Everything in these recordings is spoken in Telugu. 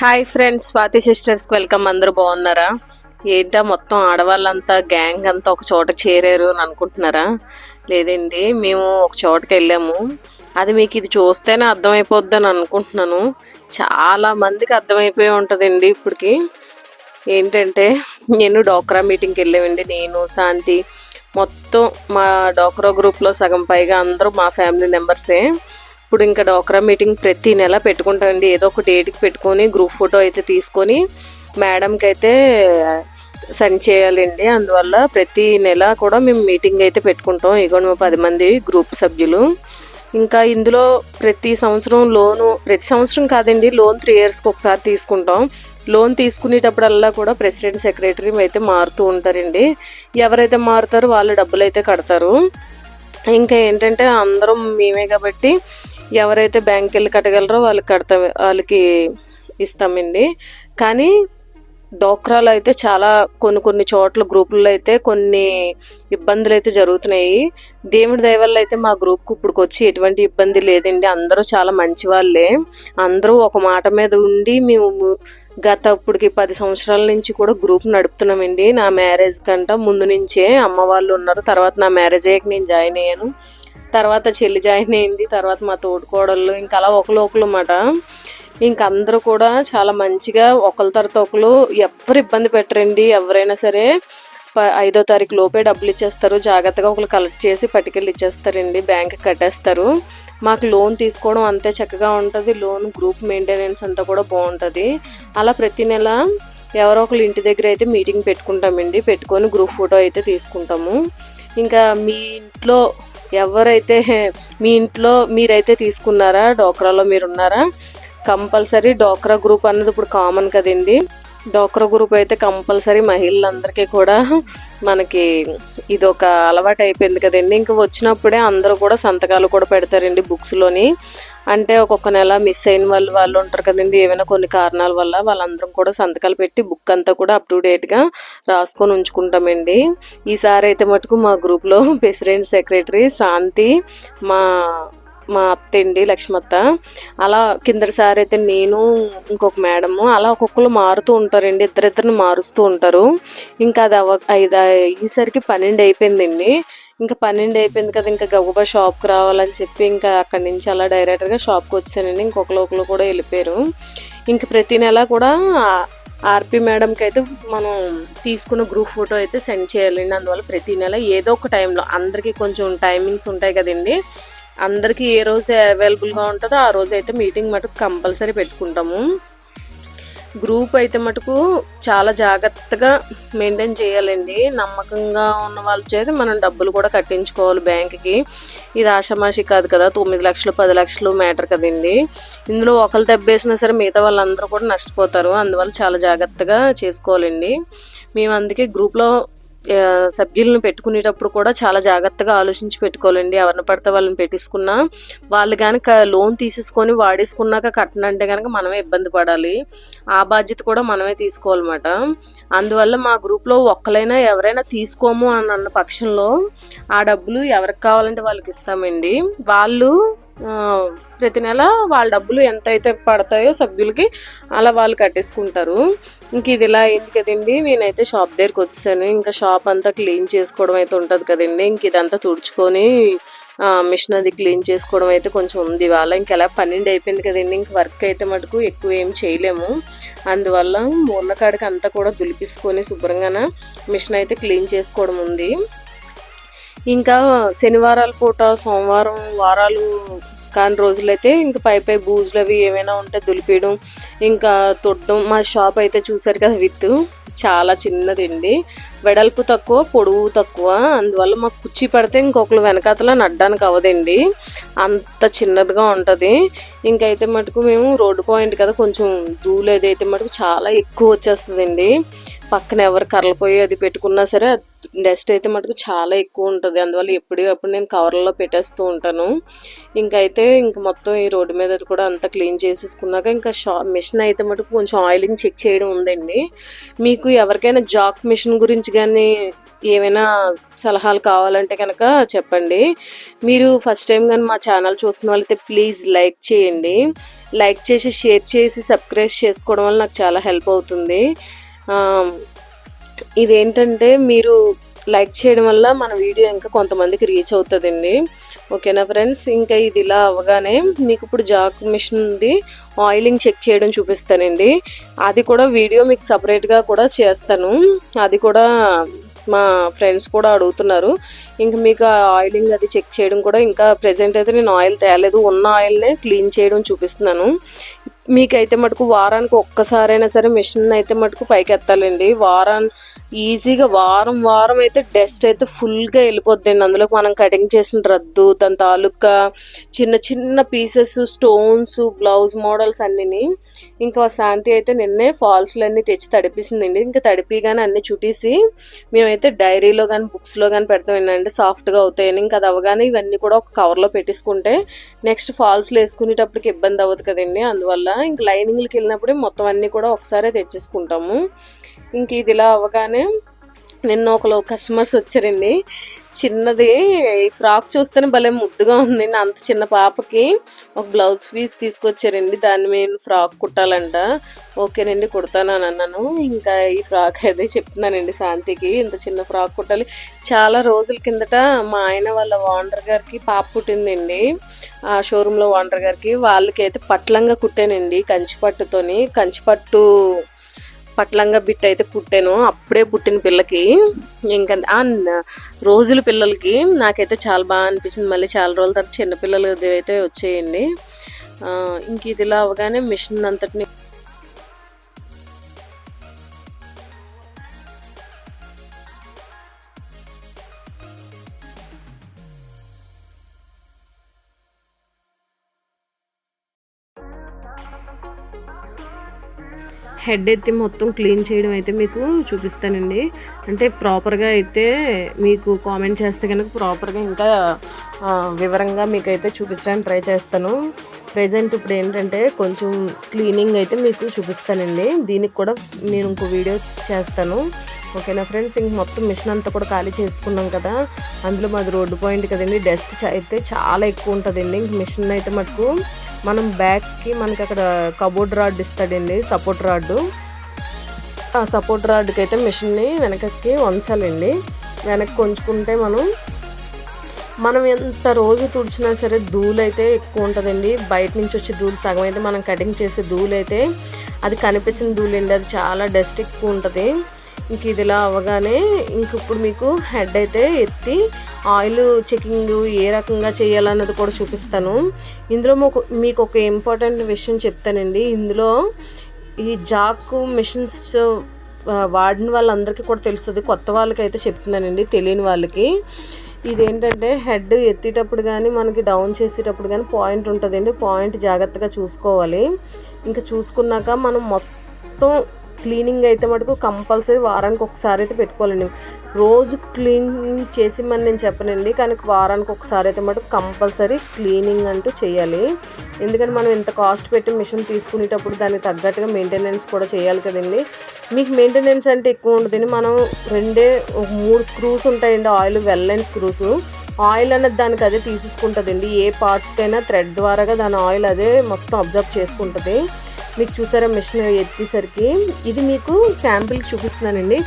హాయ్ ఫ్రెండ్స్ స్వాతి సిస్టర్స్కి వెల్కమ్. అందరూ బాగున్నారా? ఏంటా మొత్తం ఆడవాళ్ళంతా గ్యాంగ్ అంతా ఒక చోట చేరారు అని అనుకుంటున్నారా? లేదండి మేము ఒక చోటకి వెళ్ళాము. అది మీకు ఇది చూస్తేనే అర్థమైపోద్ది అని అనుకుంటున్నాను. చాలా మందికి అర్థమైపోయి ఉంటుందండి ఇప్పటికి. ఏంటంటే నేను డోక్రా మీటింగ్కి వెళ్ళామండి. నేను శాంతి మొత్తం మా డోక్రా గ్రూప్లో సగం పైగా అందరూ మా ఫ్యామిలీ మెంబర్సే. ఇప్పుడు ఇంకా డోక్రా మీటింగ్ ప్రతి నెల పెట్టుకుంటామండి ఏదో ఒక డేట్కి పెట్టుకొని గ్రూప్ ఫోటో అయితే తీసుకొని మేడంకి అయితే సెండ్ చేయాలండి. అందువల్ల ప్రతి నెల కూడా మేము మీటింగ్ అయితే పెట్టుకుంటాం. ఇగోండి మా పది మంది గ్రూప్ సభ్యులు. ఇంకా ఇందులో ప్రతి సంవత్సరం లోను ప్రతి సంవత్సరం కాదండి లోన్ త్రీ ఇయర్స్కి ఒకసారి తీసుకుంటాం. లోన్ తీసుకునేటప్పుడల్లా కూడా ప్రెసిడెంట్ సెక్రటరీ అయితే మారుతూ ఉంటారండి. ఎవరైతే మారుతారో వాళ్ళు డబ్బులు అయితే కడతారు. ఇంకా ఏంటంటే అందరం మేమే కాబట్టి ఎవరైతే బ్యాంక్ వెళ్ళి కట్టగలరో వాళ్ళకి కడతా వాళ్ళకి ఇస్తామండి. కానీ డోక్రాలో అయితే చాలా కొన్ని కొన్ని చోట్ల గ్రూపుల్లో అయితే కొన్ని ఇబ్బందులు అయితే జరుగుతున్నాయి. దేవుడి దయ వల్ల అయితే మా గ్రూప్కి ఇప్పుడుకి వచ్చి ఎటువంటి ఇబ్బంది లేదండి. అందరూ చాలా మంచి వాళ్ళే అందరూ ఒక మాట మీద ఉండి మేము గత ఇప్పటికి పది సంవత్సరాల నుంచి కూడా గ్రూప్ నడుపుతున్నామండి. నా మ్యారేజ్ కంట ముందు నుంచే అమ్మ వాళ్ళు ఉన్నారు. తర్వాత నా మ్యారేజ్ అయ్యాక నేను జాయిన్ అయ్యాను. తర్వాత చెల్లి జాయిన్ అయింది తర్వాత మా తోడుకోడళ్ళు ఇంకా అలా ఒకరు ఒకరు అన్నమాట ఇంక అందరూ కూడా చాలా మంచిగా ఒకరి తర్వాత ఒకరు ఎవరు ఇబ్బంది పెట్టరండి. ఎవరైనా సరే ఐదో తారీఖు లోపే డబ్బులు ఇచ్చేస్తారు. జాగ్రత్తగా ఒకరు కలెక్ట్ చేసి పట్టుకెళ్ళి ఇచ్చేస్తారండి. బ్యాంక్ కట్టేస్తారు. మాకు లోన్ తీసుకోవడం అంతే చక్కగా ఉంటుంది. లోన్ గ్రూప్ మెయింటెనెన్స్ అంతా కూడా బాగుంటుంది. అలా ప్రతి నెల ఎవరో ఒకరు ఇంటి దగ్గర అయితే మీటింగ్ పెట్టుకుంటామండి. పెట్టుకొని గ్రూప్ ఫోటో అయితే తీసుకుంటాము. ఇంకా మీ ఇంట్లో ఎవరైతే మీ ఇంట్లో మీరైతే తీసుకున్నారా? డోక్రాలో మీరున్నారా? కంపల్సరీ డోక్రా గ్రూప్ అన్నది ఇప్పుడు కామన్ కదండి. డోక్రా గ్రూప్ అయితే కంపల్సరీ మహిళలందరికీ కూడా మనకి ఇది ఒక అలవాటు అయిపోయింది కదండి. ఇంకా వచ్చినప్పుడే అందరూ కూడా సంతకాలు కూడా పెడతారండి బుక్స్లోని. అంటే ఒక్కొక్క నెల మిస్ అయిన వాళ్ళు వాళ్ళు ఉంటారు కదండి. ఏమైనా కొన్ని కారణాల వల్ల వాళ్ళందరం కూడా సంతకాలు పెట్టి బుక్ అంతా కూడా అప్ టు డేట్గా రాసుకొని ఉంచుకుంటామండి. ఈసారి అయితే మటుకు మా గ్రూప్లో ప్రెసిడెంట్ సెక్రటరీ శాంతి మా మా అత్త అండి లక్ష్మత్త అలా కిందటిసారి అయితే నేను ఇంకొక మేడము అలా ఒక్కొక్కరు మారుతూ ఉంటారండి. ఇద్దరిద్దరిని మారుస్తూ ఉంటారు. ఇంకా అది అవ ఐదు అయ్యేసరికి పన్నెండు అయిపోయిందండి. ఇంకా పన్నెండు అయిపోయింది కదా ఇంకా గబగబా షాప్కి రావాలని చెప్పి ఇంకా అక్కడి నుంచి అలా డైరెక్ట్గా షాప్కి వచ్చానండి. ఇంకొకరు ఒకరు కూడా వెళ్ళిపోయారు. ఇంక ప్రతి నెల కూడా ఆర్పి మేడంకి అయితే మనం తీసుకున్న గ్రూప్ ఫోటో అయితే సెండ్ చేయాలండి. అందువల్ల ప్రతి నెల ఏదో ఒక టైంలో అందరికీ కొంచెం టైమింగ్స్ ఉంటాయి కదండి. అందరికీ ఏ రోజు అవైలబుల్గా ఉంటుందో ఆ రోజు అయితే మీటింగ్ మటుకు కంపల్సరీ పెట్టుకుంటాము. గ్రూప్ అయితే మటుకు చాలా జాగ్రత్తగా మెయింటైన్ చేయాలండి. నమ్మకంగా ఉన్న వాళ్ళ చేత మనం డబ్బులు కూడా కట్టించుకోవాలి బ్యాంక్కి ఇది ఆషామాషి కాదు కదా తొమ్మిది లక్షలు పది లక్షలు మ్యాటర్ కదండి. ఇందులో ఒకరు దెబ్బేసినా సరే మిగతా వాళ్ళందరూ కూడా నష్టపోతారు. అందువల్ల చాలా జాగ్రత్తగా చేసుకోవాలండి. మేము అందుకే గ్రూప్లో సభ్యులను పెట్టుకునేటప్పుడు కూడా చాలా జాగ్రత్తగా ఆలోచించి పెట్టుకోవాలండి. ఎవరిని పడితే వాళ్ళని పెట్టించుకున్నా వాళ్ళు కనుక లోన్ తీసేసుకొని వాడేసుకున్నాక కట్టనంటే కనుక మనమే ఇబ్బంది పడాలి. ఆ బాధ్యత కూడా మనమే తీసుకోవాలన్నమాట. అందువల్ల మా గ్రూప్లో ఒక్కలైనా ఎవరైనా తీసుకోము అని అన్న పక్షంలో ఆ డబ్బులు ఎవరికి కావాలంటే వాళ్ళకి ఇస్తామండి. వాళ్ళు ప్రతి నెల వాళ్ళ డబ్బులు ఎంత అయితే పడతాయో సభ్యులకి అలా వాళ్ళు కట్టేసుకుంటారు. ఇంక ఇది ఇలా అయింది కదండి. నేనైతే షాప్ దగ్గరికి వచ్చేసాను. ఇంకా షాప్ అంతా క్లీన్ చేసుకోవడం అయితే ఉంటుంది కదండి. ఇంక ఇదంతా తుడుచుకొని మిషన్ అది క్లీన్ చేసుకోవడం అయితే కొంచెం ఉంది ఇవాళ. ఇంక ఎలా పన్నెండు అయిపోయింది కదండి. ఇంక వర్క్ అయితే మటుకు ఎక్కువ ఏం చేయలేము. అందువల్ల మూలకాడికి అంతా కూడా దులిపించుకొని శుభ్రంగా మిషన్ అయితే క్లీన్ చేసుకోవడం ఉంది. ఇంకా శనివారాల పూట సోమవారం వారాలు కాని రోజులైతే ఇంకా పై పై బూజులు అవి ఏమైనా ఉంటే దులిపేయడం ఇంకా తొట్టడం. మా షాప్ అయితే చూసారు కదా విత్ చాలా చిన్నదండి. వెడల్పు తక్కువ పొడవు తక్కువ. అందువల్ల మాకు కుర్చీ పడితే ఇంకొకరు వెనకాతల నడ్డానికి అవ్వదండి. అంత చిన్నదిగా ఉంటుంది. ఇంకైతే మటుకు మేము రోడ్డు పాయింట్ కదా కొంచెం దూలు ఏదైతే మటుకు చాలా ఎక్కువ వచ్చేస్తుందండి. పక్కన ఎవరు కర్రలపోయి అది పెట్టుకున్నా సరే డస్ట్ అయితే మటుకు చాలా ఎక్కువ ఉంటుంది. అందువల్ల ఎప్పటికప్పుడు నేను కవర్లలో పెట్టేస్తూ ఉంటాను. ఇంకైతే ఇంక మొత్తం ఈ రోడ్డు మీద అది కూడా అంతా క్లీన్ చేసేసుకున్నాక ఇంకా షా మిషన్ అయితే మటుకు కొంచెం ఆయిలింగ్ చెక్ చేయడం ఉందండి. మీకు ఎవరికైనా జాక్ మిషన్ గురించి కానీ ఏమైనా సలహాలు కావాలంటే కనుక చెప్పండి. మీరు ఫస్ట్ టైం కానీ మా ఛానల్ చూస్తున్న వాళ్ళైతే ప్లీజ్ లైక్ చేయండి. లైక్ చేసి షేర్ చేసి సబ్స్క్రైబ్ చేసుకోవడం వల్ల నాకు చాలా హెల్ప్ అవుతుంది. ఇదేంటంటే మీరు లైక్ చేయడం వల్ల మన వీడియో ఇంకా కొంతమందికి రీచ్ అవుతుందండి. ఓకేనా ఫ్రెండ్స్? ఇంకా ఇది ఇలా అవ్వగానే మీకు ఇప్పుడు జాక్ మిషన్ ఉంది ఆయిలింగ్ చెక్ చేయడం చూపిస్తానండి. అది కూడా వీడియో మీకు సపరేట్గా కూడా చేస్తాను. అది కూడా మా ఫ్రెండ్స్ కూడా అడుగుతున్నారు. ఇంకా మీకు ఆయిలింగ్ అది చెక్ చేయడం కూడా ఇంకా ప్రజెంట్ అయితే నేను ఆయిల్ తేలేదు. ఉన్న ఆయిల్నే క్లీన్ చేయడం చూపిస్తున్నాను. మీకైతే మటుకు వారానికి ఒక్కసారైనా సరే మిషన్ అయితే మటుకు పైకి ఎత్తాలండి వారాన్ని ఈజీగా వారం వారం అయితే డస్ట్ అయితే ఫుల్గా వెళ్ళిపోద్దండి. అందులోకి మనం కటింగ్ చేసిన రద్దు దాని తాలూకా చిన్న చిన్న పీసెస్ స్టోన్స్ బ్లౌజ్ మోడల్స్ అన్నిని ఇంకా శాంతి అయితే నిన్నే ఫాల్స్లన్నీ తెచ్చి తడిపిసిందండి. ఇంకా తడిపిగానే అన్ని చుట్టేసి మేమైతే డైరీలో కానీ బుక్స్లో కానీ పెడతామండి సాఫ్ట్గా అవుతాయని. ఇంకా అది అవగానే ఇవన్నీ కూడా ఒక కవర్లో పెట్టేసుకుంటే నెక్స్ట్ ఫాల్స్లో వేసుకునేటప్పటికి ఇబ్బంది అవ్వదు కదండి. అందువల్ల ఇంక లైనింగ్లకి వెళ్ళినప్పుడే మొత్తం అన్నీ కూడా ఒకసారి తెచ్చేసుకుంటాము. ఇంక ఇది ఇలా అవ్వగానే నిన్న ఒకరు కస్టమర్స్ వచ్చారండి. చిన్నది ఈ ఫ్రాక్ చూస్తేనే భలే ముద్దుగా ఉంది. నా అంత చిన్న పాపకి ఒక బ్లౌజ్ పీస్ తీసుకొచ్చారండి. దాన్ని నేను ఫ్రాక్ కుట్టాలంట. ఓకేనండి కుడతాను అని అన్నాను. ఇంకా ఈ ఫ్రాక్ అయితే చెప్తున్నానండి శాంతికి. ఇంత చిన్న ఫ్రాక్ కుట్టాలి. చాలా రోజుల కిందట మా ఆయన వాళ్ళ వాండర్ గారికి పాప పుట్టిందండి. ఆ షోరూంలో వాండర్ గారికి. వాళ్ళకి అయితే పట్లంగా కుట్టానండి కంచిపట్టుతోని. కంచిపట్టు పట్లంగా బిట్ అయితే కుట్టాను అప్పుడే పుట్టిన పిల్లకి. ఇంకా రోజులు రోజుల పిల్లలకి నాకైతే చాలా బాగా అనిపించింది. మళ్ళీ చాలా రోజుల తర్వాత చిన్నపిల్లలు అయితే వచ్చేయండి. ఇంక ఇదిలా అవగానే మిషన్ అంతటిని హెడ్ ఎత్తి మొత్తం క్లీన్ చేయడం అయితే మీకు చూపిస్తానండి. అంటే ప్రాపర్గా అయితే మీకు కామెంట్ చేస్తే కనుక ప్రాపర్గా ఇంకా వివరంగా మీకు అయితే చూపించడానికి ట్రై చేస్తాను. ప్రజెంట్ ఇప్పుడు ఏంటంటే కొంచెం క్లీనింగ్ అయితే మీకు చూపిస్తానండి. దీనికి కూడా నేను ఇంకో వీడియో చేస్తాను. ఓకేనా ఫ్రెండ్స్? ఇంక మొత్తం మిషన్ అంతా కూడా ఖాళీ చేసుకున్నాం కదా. అందులో మాది రోడ్డు పాయింట్ కదండి. డస్ట్ అయితే చాలా ఎక్కువ ఉంటుందండి. ఇంక మిషన్ అయితే మటుకు మనం బ్యాక్కి మనకి అక్కడ కబోర్డ్ రాడ్ ఇస్తాడండి సపోర్ట్ రాడ్ ఆ సపోర్ట్ రాడ్కి అయితే మిషన్ని వెనకకి వంచాలండి. వెనక్కి వంచుకుంటే మనం మనం ఎంత రోజు తుడిచినా సరే ధూళి అయితే ఎక్కువ ఉంటుందండి. బయట నుంచి వచ్చే ధూళి సగం అయితే మనం కటింగ్ చేసే ధూళి అయితే అది కనిపించిన ధూళి అండి అది చాలా డస్ట్ ఎక్కువ ఉంటుంది. ఇంక ఇది ఇలా అవ్వగానే ఇంక ఇప్పుడు మీకు హెడ్ అయితే ఎత్తి ఆయిల్ చెకింగ్ ఏ రకంగా చేయాలన్నది కూడా చూపిస్తాను. ఇందులో మీకు మీకు ఒక ఇంపార్టెంట్ విషయం చెప్తానండి. ఇందులో ఈ జాక్ మిషన్స్ వాడిన వాళ్ళందరికీ కూడా తెలుస్తుంది. కొత్త వాళ్ళకి అయితే చెప్తున్నానండి తెలియని వాళ్ళకి. ఇదేంటంటే హెడ్ ఎత్తేటప్పుడు కానీ మనకి డౌన్ చేసేటప్పుడు కానీ పాయింట్ ఉంటుందండి. పాయింట్ జాగ్రత్తగా చూసుకోవాలి. ఇంకా చూసుకున్నాక మనం మొత్తం క్లీనింగ్ అయితే మటుకు కంపల్సరీ వారానికి ఒకసారి అయితే పెట్టుకోవాలండి. రోజు క్లీన్ చేసి మరి నేను చెప్పనండి కానీ వారానికి ఒకసారి అయితే మటుకు కంపల్సరీ క్లీనింగ్ అంటూ చేయాలి. ఎందుకంటే మనం ఇంత కాస్ట్ పెట్టి మిషన్ తీసుకునేటప్పుడు దానికి తగ్గట్టుగా మెయింటెనెన్స్ కూడా చేయాలి కదండి. మీకు మెయింటెనెన్స్ అంటే ఎక్కువ ఉండదండి మనం రెండే మూడు స్క్రూస్ ఉంటాయండి ఆయిల్ వెల్లైన స్క్రూస్ ఆయిల్ అనేది దానికి అదే తీసేసుకుంటుందండి ఏ పార్ట్స్కైనా థ్రెడ్ ద్వారాగా దాని ఆయిల్ అదే మొత్తం అబ్జర్వ్ చేసుకుంటుంది. మీకు చూసారా మిషన్ ఎత్తేసరికి? ఇది మీకు శాంపిల్కి చూపిస్తున్నానండి.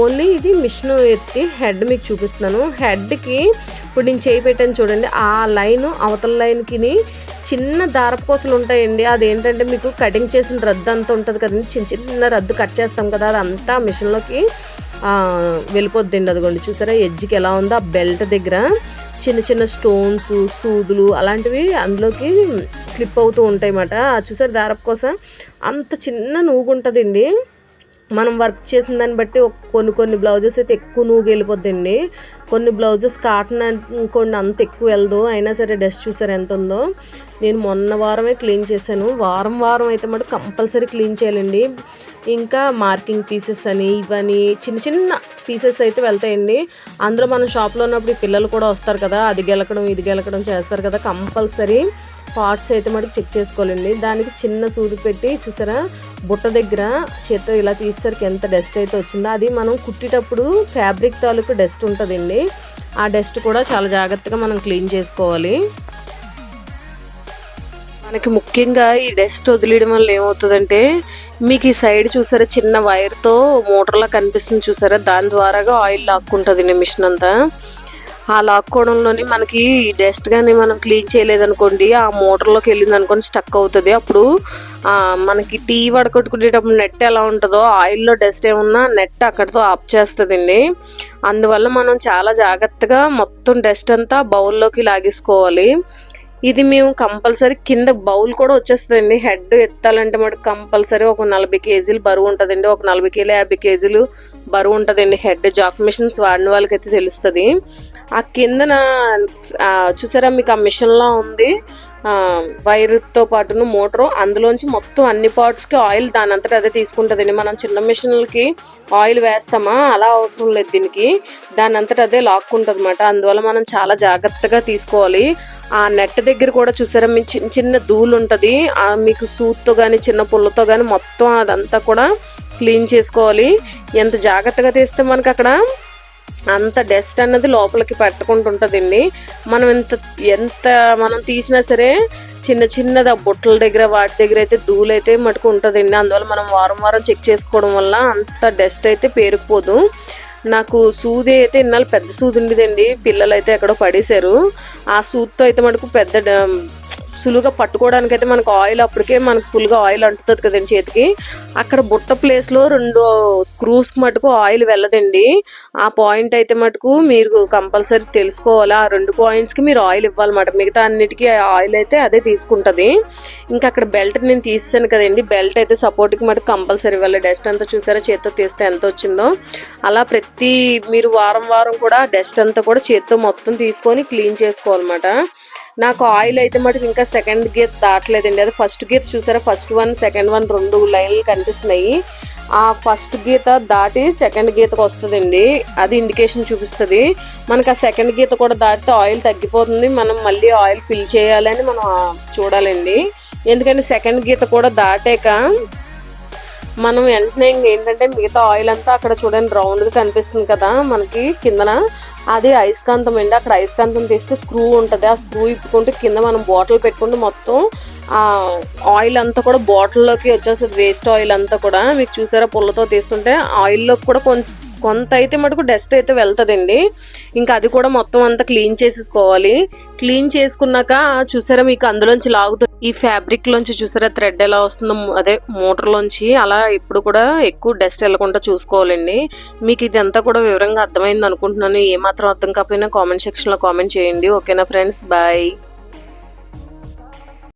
ఓన్లీ ఇది మిషన్ ఎత్తి హెడ్ మీకు చూపిస్తున్నాను. హెడ్కి ఇప్పుడు నేను చేయి పెట్టాను చూడండి. ఆ లైన్ అవతల లైన్కి చిన్న దారపోసలు ఉంటాయండి. అదేంటంటే మీకు కటింగ్ చేసిన రద్దు అంతా ఉంటుంది కదండి. చిన్న చిన్న రద్దు కట్ చేస్తాం కదా అదంతా మిషన్లోకి వెళ్ళిపోద్దండి. అదిగోండి చూసారా? ఎడ్జ్కి ఎలా ఉందో ఆ బెల్ట్ దగ్గర చిన్న చిన్న స్టోన్స్ సూదులు అలాంటివి అందులోకి స్లిప్ అవుతూ ఉంటాయన్నమాట. చూసారు దారపు కోసం? అంత చిన్న నూగు ఉంటుందండి మనం వర్క్ చేసిన దాన్ని బట్టి కొన్ని కొన్ని బ్లౌజెస్ అయితే ఎక్కువ నూగు వెళ్ళిపోద్దండి. కొన్ని బ్లౌజెస్ కాటన్ కొన్ని అంత ఎక్కువ వెళ్దు అయినా సరే డస్ట్ చూసారు ఎంత ఉందో? నేను మొన్న వారమే క్లీన్ చేశాను. వారం వారం అయితే మటు కంపల్సరీ క్లీన్ చేయాలండి. ఇంకా మార్కింగ్ పీసెస్ అని ఇవని చిన్న చిన్న పీసెస్ అయితే వెళ్తాయండి. అందులో మన షాప్లో ఉన్నప్పుడు పిల్లలు కూడా వస్తారు కదా అది గెలకడం ఇది గెలకడం చేస్తారు కదా కంపల్సరీ పార్ట్స్ అయితే మనకి చెక్ చేసుకోవాలండి. దానికి చిన్న సూది పెట్టి చూసారా? బుట్ట దగ్గర చేత్తో ఇలా తీసేసరికి ఎంత డస్ట్ అయితే వచ్చిందో అది మనం కుట్టేటప్పుడు ఫ్యాబ్రిక్ తాలూకు డస్ట్ ఉంటుందండి. ఆ డస్ట్ కూడా చాలా జాగ్రత్తగా మనం క్లీన్ చేసుకోవాలి. మనకి ముఖ్యంగా ఈ డస్ట్ వదిలేయడం వల్ల ఏమవుతుందంటే మీకు ఈ సైడ్ చూసారా చిన్న వైర్తో మోటార్లా కనిపిస్తుంది చూసారా? దాని ద్వారాగా ఆయిల్ లాక్కుంటుంది మిషన్ అంతా. ఆ లాక్కోవడంలోని మనకి డస్ట్ కానీ మనం క్లీన్ చేయలేదనుకోండి ఆ మోటార్లోకి వెళ్ళింది అనుకోండి స్టక్ అవుతుంది. అప్పుడు మనకి టీ వడకట్టుకునేటప్పుడు నెట్ ఎలా ఉంటుందో ఆయిల్లో డస్ట్ ఏమున్నా నెట్ అక్కడితో ఆఫ్ చేస్తుందండి. అందువల్ల మనం చాలా జాగ్రత్తగా మొత్తం డస్ట్ అంతా బౌల్లోకి లాగేసుకోవాలి. ఇది మేము కంపల్సరీ కింద బౌల్ కూడా వచ్చేస్తుందండి. హెడ్ ఎత్తాలంటే మనకు కంపల్సరీ ఒక నలభై కేజీలు బరువు ఉంటుందండి. ఒక నలభై కేజీలు యాభై కేజీలు బరువు ఉంటుందండి. హెడ్ జాక్ మిషన్స్ వాడిన వాళ్ళకైతే తెలుస్తుంది. ఆ కిందన చూసారా మీకు ఆ మిషన్లో ఉంది. వైర్తో పాటును మోటారు. అందులోంచి మొత్తం అన్ని పార్ట్స్కి ఆయిల్ దాని అంతటా అదే తీసుకుంటుందండి. మనం చిన్న మిషన్లకి ఆయిల్ వేస్తామా? అలా అవసరం లేదు దీనికి. దాని అంతటా అదే లాక్కుంటుంది అనమాట అందువల్ల మనం చాలా జాగ్రత్తగా తీసుకోవాలి. ఆ నెట్ దగ్గర కూడా చూసారా మీ చిన్న చిన్న ధూళి ఉంటుంది ఆ మీకు సూత్తో కానీ చిన్న పుల్లతో కానీ మొత్తం అదంతా కూడా క్లీన్ చేసుకోవాలి. ఎంత జాగ్రత్తగా తీస్తే మనకి అక్కడ అంత డస్ట్ అన్నది లోపలికి పెట్టకుండా ఉంటుందండి మనం ఎంత ఎంత మనం తీసినా సరే చిన్న చిన్నది ఆ బుట్టల దగ్గర వాటి దగ్గర అయితే ధూళి అయితే మటుకు ఉంటుందండి. అందువల్ల మనం వారం వారం చెక్ చేసుకోవడం వల్ల అంత డస్ట్ అయితే పేరుకుపోదు. నాకు సూది అయితే ఇన్నాళ్ళు పెద్ద సూది ఉండేదండి. పిల్లలు అయితే ఎక్కడో పడేశారు. ఆ సూదితో అయితే మనకు పెద్ద సులువుగా పట్టుకోవడానికి అయితే మనకు ఆయిల్ అప్పటికే మనకు ఫుల్గా ఆయిల్ అంటుతుంది కదండి చేతికి. అక్కడ బుట్ట ప్లేస్లో రెండు స్క్రూస్కి మటుకు ఆయిల్ వెళ్ళదండి. ఆ పాయింట్ అయితే మటుకు మీరు కంపల్సరీ తెలుసుకోవాలి? ఆ రెండు పాయింట్స్కి మీరు ఆయిల్ ఇవ్వాలన్నమాట. మిగతా అన్నిటికీ ఆయిల్ అయితే అదే తీసుకుంటుంది. ఇంకా అక్కడ బెల్ట్ నేను తీసాను కదండి. బెల్ట్ అయితే సపోర్ట్కి మటుకు కంపల్సరీ ఇవ్వాలి. డస్ట్ అంతా చూసారా? చేత్తో తీస్తే ఎంత వచ్చిందో. అలా ప్రతి మీరు వారం వారం కూడా డస్ట్ అంతా కూడా చేత్తో మొత్తం తీసుకొని క్లీన్ చేసుకోవాలన్నమాట. నాకు ఆయిల్ అయితే మటుకు ఇంకా సెకండ్ గీత దాటలేదండి. అది ఫస్ట్ గీత చూసారా? ఫస్ట్ వన్ సెకండ్ వన్ రెండు లైన్లు కనిపిస్తున్నాయి. ఆ ఫస్ట్ గీత దాటి సెకండ్ గీతకు వస్తుందండి. అది ఇండికేషన్ చూపిస్తుంది. మనకు ఆ సెకండ్ గీత కూడా దాటితే ఆయిల్ తగ్గిపోతుంది. మనం మళ్ళీ ఆయిల్ ఫిల్ చేయాలని మనం చూడాలండి. ఎందుకంటే సెకండ్ గీత కూడా దాటాక మనం వెంటనే ఏంటంటే మిగతా ఆయిల్ అంతా అక్కడ చూడండి రౌండ్గా కనిపిస్తుంది కదా మనకి కిందన. అది అయస్కాంతం అండి. అక్కడ అయస్కాంతం తీస్తే స్క్రూ ఉంటుంది. ఆ స్క్రూ ఇప్పుకుంటే కింద మనం బాటిల్ పెట్టుకుంటే మొత్తం ఆ ఆయిల్ అంతా కూడా బాటిల్లోకి వచ్చేస్తుంది. వేస్ట్ ఆయిల్ అంతా కూడా. మీకు చూసారా పుల్లతో తీస్తుంటే ఆయిల్లోకి కూడా కొంత కొంత అయితే మటుకు డస్ట్ అయితే వెళ్తుందండి. ఇంకా అది కూడా మొత్తం అంతా క్లీన్ చేసేసుకోవాలి. క్లీన్ చేసుకున్నాక చూసారా మీకు అందులోంచి లాగుతుంది ఈ ఫ్యాబ్రిక్ లోంచి చూసారా? థ్రెడ్ ఎలా వస్తుందో అదే మోటార్లోంచి అలా ఇప్పుడు కూడా ఎక్కువ డస్ట్ వెళ్ళకుండా చూసుకోవాలండి. మీకు ఇదంతా కూడా వివరంగా అర్థమైంది అనుకుంటున్నాను. ఏమాత్రం అర్థం కాకపోయినా కామెంట్ సెక్షన్లో కామెంట్ చేయండి. ఓకేనా ఫ్రెండ్స్ బాయ్